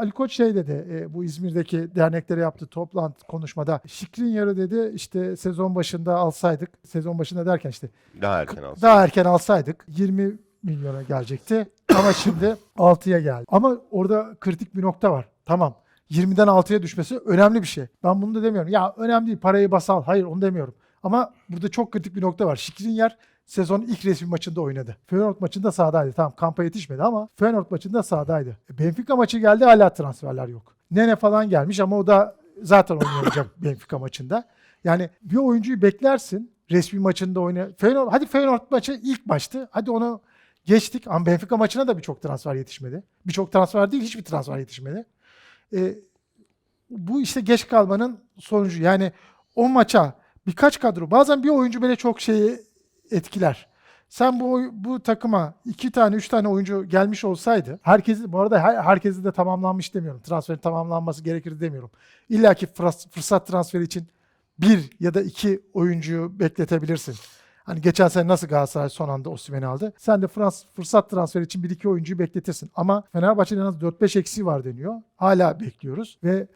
Ali Koç şey dedi e, bu İzmir'deki derneklere yaptığı toplantı konuşmada Şikrinyar'ı dedi işte sezon başında alsaydık sezon başında derken işte Daha erken alsın. daha erken alsaydık 20 milyona gelecekti ama şimdi 6'ya geldi. Ama orada kritik bir nokta var. Tamam 20'den 6'ya düşmesi önemli bir şey. Ben bunu da demiyorum. Ya önemli değil parayı basal. Hayır onu demiyorum. Ama burada çok kritik bir nokta var. Şikrinyar sezonun ilk resmi maçında oynadı. Feyenoord maçında sahadaydı. Tamam kampa yetişmedi ama Feyenoord maçında sahadaydı. E, Benfica maçı geldi hala transferler yok. Nene falan gelmiş ama o da zaten oynayamayacak Benfica maçında. Yani bir oyuncuyu beklersin resmi maçında oyna. Feyenoord, hadi Feyenoord maçı ilk maçtı. Hadi onu geçtik. Ama Benfica maçına da birçok transfer yetişmedi. Birçok transfer değil hiçbir transfer yetişmedi. E, bu işte geç kalmanın sonucu. Yani o maça birkaç kadro bazen bir oyuncu bile çok şeyi etkiler. Sen bu bu takıma iki tane üç tane oyuncu gelmiş olsaydı herkesi bu arada her, herkesi de tamamlanmış demiyorum. Transferin tamamlanması gerekir demiyorum. İlla ki fırs- fırsat transferi için bir ya da iki oyuncuyu bekletebilirsin. Hani geçen sene nasıl Galatasaray son anda Osimhen'i aldı. Sen de Frans, fırsat transferi için bir iki oyuncuyu bekletirsin. Ama Fenerbahçe'nin en az 4-5 eksiği var deniyor. Hala bekliyoruz ve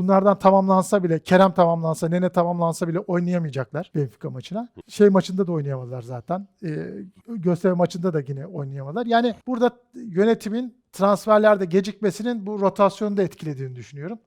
bunlardan tamamlansa bile, Kerem tamamlansa, Nene tamamlansa bile oynayamayacaklar Benfica maçına. Şey maçında da oynayamadılar zaten. Ee, gösteri maçında da yine oynayamadılar. Yani burada yönetimin transferlerde gecikmesinin bu rotasyonu da etkilediğini düşünüyorum.